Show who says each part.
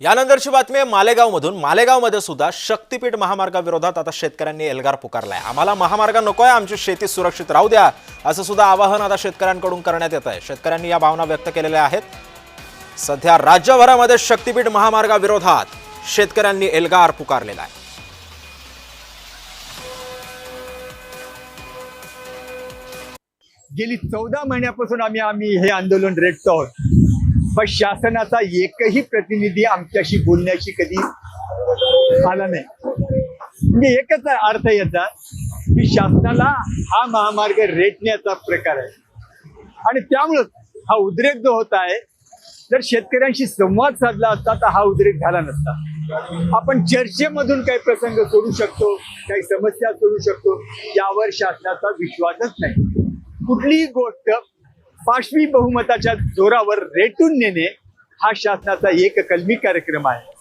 Speaker 1: यानंतरची बातमी आहे मालेगावमधून. मालेगावमध्ये सुद्धा शक्तीपीठ महामार्गाविरोधात आता शेतकऱ्यांनी एल्गार पुकारलाय. आम्हाला महामार्ग नको आहे आमची शेती सुरक्षित राहू द्या. असं सुद्धा आवाहन आता शेतकऱ्यांकडून करण्यात येत आहे शेतकऱ्यांनी या भावना व्यक्त केलेल्या आहेत. सध्या राज्यभरामध्ये शक्तीपीठ महामार्गाविरोधात शेतकऱ्यांनी एल्गार पुकारलेला आहे.
Speaker 2: गेली चौदा महिन्यापासून आम्ही आम्ही हे आंदोलन रेटतो आहोत. पण शासनाचा एकही प्रतिनिधी आमच्याशी बोलण्याची कधी आला नाही. म्हणजे एकच अर्थ याचा की शासनाला हा महामार्ग रेटण्याचा प्रकार आहे. आणि त्यामुळं हा उद्रेक जो होत आहे जर शेतकऱ्यांशी संवाद साधला असता तर हा उद्रेक झाला नसता. आपण चर्चेमधून काही प्रसंग सोडू शकतो काही समस्या सोडू शकतो यावर शासनाचा विश्वासच नाही. कुठलीही गोष्ट पाशवी बहुमताच्या जोरावर रेटून नेणे हा शासनाचा एक कलमी कार्यक्रम आहे.